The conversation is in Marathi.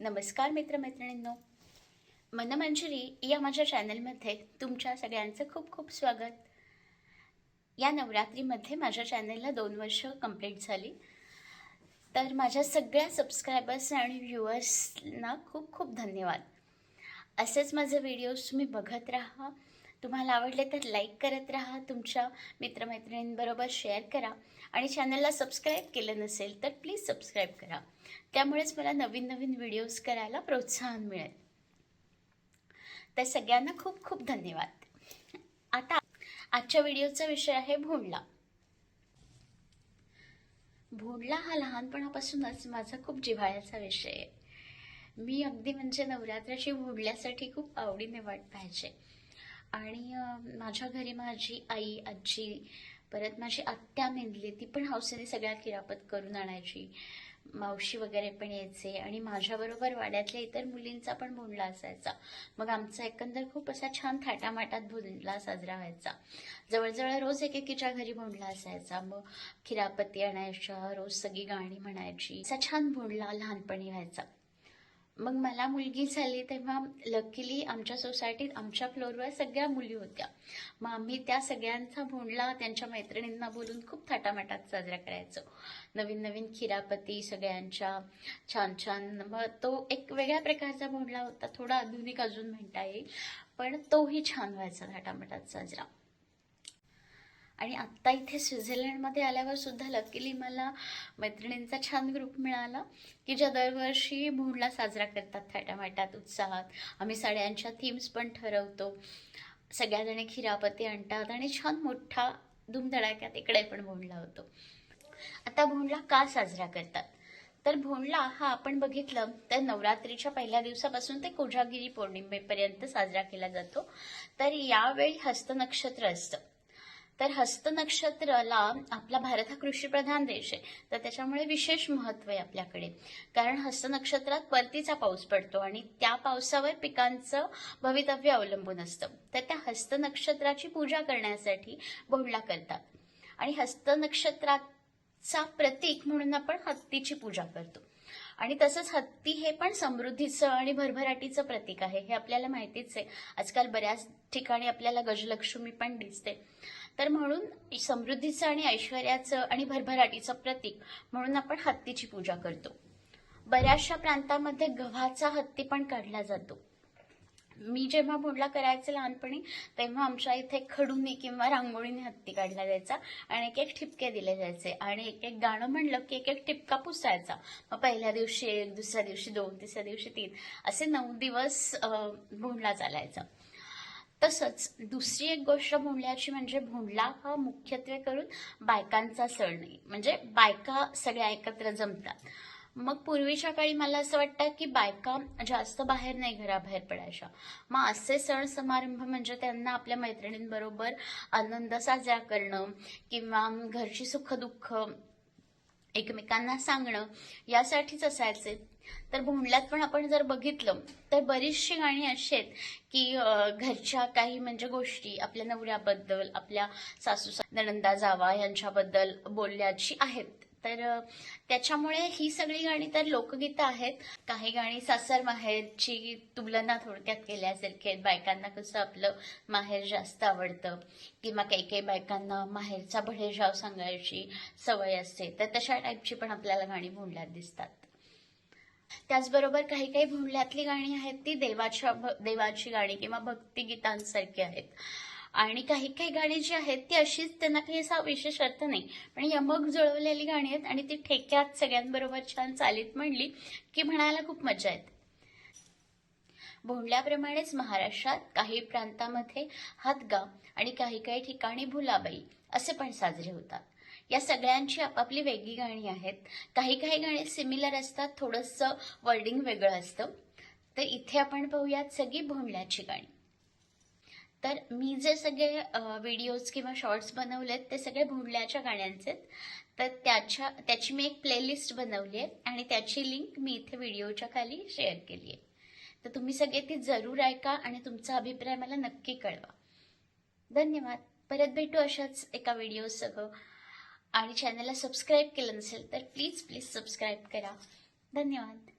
नमस्कार मित्रमैत्रिणींनो. मनमंजरी या माझ्या चॅनलमध्ये तुमच्या सगळ्यांचं खूप खूप स्वागत. या नवरात्रीमध्ये माझ्या चॅनलला दोन वर्ष कंप्लीट झाली. तर माझ्या सगळ्या सबस्क्रायबर्स आणि व्ह्युअर्सना खूप खूप धन्यवाद. असेच माझे व्हिडिओज तुम्ही बघत राहा. तुम्हाला आवडले तर लाईक करत राहा तुमच्या मित्रमैत्रिणींबरोबर शेअर करा आणि चॅनलला सबस्क्राईब केलं नसेल तर प्लीज सबस्क्राईब करा. त्यामुळेच मला नवीन नवीन व्हिडिओज करायला प्रोत्साहन मिळेल. तर सगळ्यांना खूप खूप धन्यवाद. आता आजच्या व्हिडिओचा विषय आहे भोंडला. भोंडला हा लहानपणापासूनच माझा खूप जिव्हाळ्याचा विषय आहे. मी अगदी म्हणजे नवरात्राची भोंडल्यासाठी खूप आवडीने वाट पाहायचे. आणि माझ्या घरी माझी आई आजी परत माझी आत्या मेंदली ती पण हौसेने सगळ्या किरापत करून आणायची. मावशी वगैरे पण यायचे आणि माझ्याबरोबर वाड्यातल्या इतर मुलींचा पण भोंडला असायचा. मग आमचा एकंदर खूप असा छान थाटामाटात भोंडला साजरा व्हायचा. जवळजवळ रोज एकेकीच्या घरी भोंडला असायचा. मग खिरापती आणायच्या रोज सगळी गाणी म्हणायची. असा छान भोंडला लहानपणी व्हायचा. मग मला मुलगी झाली तेव्हा लकीली आमच्या सोसायटीत आमच्या फ्लोअरवर सगळ्या मुली होत्या. मग आम्ही त्या सगळ्यांचा भोंडला त्यांच्या मैत्रिणींना बोलून खूप थाटामाटात साजरा करायचो. नवीन नवीन खिरापती सगळ्यांच्या छान छान. मग तो एक वेगळ्या प्रकारचा भोंडला होता थोडा आधुनिक अजून म्हणता येईल. पण तोही छान व्हायचा थाटामाटात साजरा. आणि आत्ता इथे स्वित्झर्लंडमध्ये आल्यावर सुद्धा लकीली मला मैत्रिणींचा छान ग्रुप मिळाला की ज्या दरवर्षी भोंडला साजरा करतात थाटामाटात उत्साहात. आम्ही साड्यांच्या थीम्स पण ठरवतो. सगळ्याजणी खिरापती आणतात आणि छान मोठा धुमधडाक्यात इकडे पण भोंडला होतो. आता भोंडला का साजरा करतात? तर भोंडला हा आपण बघितलं तर नवरात्रीच्या पहिल्या दिवसापासून ते कोजागिरी पौर्णिमेपर्यंत साजरा केला जातो. तर यावेळी हस्तनक्षत्र असतं. तर हस्त नक्षत्राला आपला भारत हा कृषीप्रधान देश आहे. तर त्याच्यामुळे विशेष महत्त्व आहे आपल्याकडे. कारण हस्त नक्षत्रात परतीचा पाऊस पडतो आणि त्या पावसावर पिकांचं भवितव्य अवलंबून असतं. तर त्या हस्त नक्षत्राची पूजा करण्यासाठी भोंडला करतात. आणि हस्त नक्षत्राचा प्रतीक म्हणून आपण हत्तीची पूजा करतो. आणि तसंच हत्ती हे पण समृद्धीचं आणि भरभराटीचं प्रतीक आहे. हे आपल्याला माहितीच आहे. आजकाल बऱ्याच ठिकाणी आपल्याला गजलक्ष्मी पण दिसते. तर म्हणून समृद्धीचं आणि ऐश्वर्याचं आणि भरभराटीचं प्रतीक म्हणून आपण हत्तीची पूजा करतो. बऱ्याचशा प्रांतामध्ये गव्हाचा हत्ती पण काढला जातो. मी जेव्हा भोंडला करायचे लहानपणी तेव्हा आमच्या इथे खडूने किंवा रांगोळीने हत्ती काढला जायचा आणि एक एक ठिपके दिले जायचे आणि एक एक गाणं म्हणलं की एक एक ठिपका पुसायचा. मग पहिल्या दिवशी एक दुसऱ्या दिवशी दोन तिसऱ्या दिवशी तीन असे नऊ दिवस बोंडला भोंडला चालायचा. तसंच दुसरी एक गोष्ट भोंडल्याची म्हणजे भोंडला हा मुख्यत्वे करून बायकांचा सण नाही म्हणजे बायका सगळ्या एकत्र जमतात. मग पूर्वीच्या काळी मला असं वाटतं की बायका जास्त बाहेर नाही घराबाहेर पडायच्या. मग असे सण समारंभ म्हणजे त्यांना आपल्या मैत्रिणींबरोबर आनंद साजरा करणं किंवा घरची सुखदुःख एकमेकांना सांगणं यासाठीच असायचे. तर भोंडल्यात पण आपण जर बघितलं तर बरीचशी गाणी अशी आहेत की घरच्या काही म्हणजे गोष्टी आपल्या नवऱ्याबद्दल आपल्या सासू नणंदा जावा यांच्याबद्दल बोलल्याची आहेत. तर त्याच्यामुळे ही सगळी गाणी तर लोकगीतं आहेत. काही गाणी सासर माहेरची तुलना थोडक्यात केल्यासारखी आहेत बायकांना कसं आपलं माहेर जास्त आवडतं किंवा काही काही बायकांना माहेरचा भडेजाव सांगायची सवय असते तर तशा टाईपची पण आपल्याला गाणी भोंडल्यात दिसतात. त्याचबरोबर काही काही भोंडल्यातली गाणी आहेत ती देवाच्या देवाची गाणी किंवा भक्तिगीतांसारखी आहेत. आणि काही काही गाणी जी आहेत ती अशीच त्यांना काही असा विशेष अर्थ नाही. पण यमक जुळवलेली गाणी आहेत आणि ती ठेक्यात सगळ्यांबरोबर छान चालीत म्हणली की म्हणायला खूप मजा येते. भोंडल्याप्रमाणेच महाराष्ट्रात काही प्रांतामध्ये हातगा आणि काही काही ठिकाणी भुलाबाई असे पण साजरे होतात. या सगळ्यांची आपापली वेगळी गाणी आहेत. काही काही गाणी सिमिलर असतात थोडंसं वर्डिंग वेगळं असतं. तर इथे आपण पाहूयात सगळी भोंडल्याची गाणी. तर मी जे सगळे व्हिडिओज किंवा शॉर्ट्स बनवलेत ते सगळे भोंडल्याच्या गाण्यांचे आहेत. तर त्याच्या त्याची मी एक प्लेलिस्ट बनवली आहे आणि त्याची लिंक मी इथे व्हिडिओच्या खाली शेअर केली आहे. तर तुम्ही सगळे ती जरूर ऐका आणि तुमचा अभिप्राय मला नक्की कळवा. धन्यवाद. परत भेटू अशाच एका व्हिडिओसह आणि चॅनलला सबस्क्राईब केलं नसेल तर प्लीज प्लीज सबस्क्राईब करा. धन्यवाद.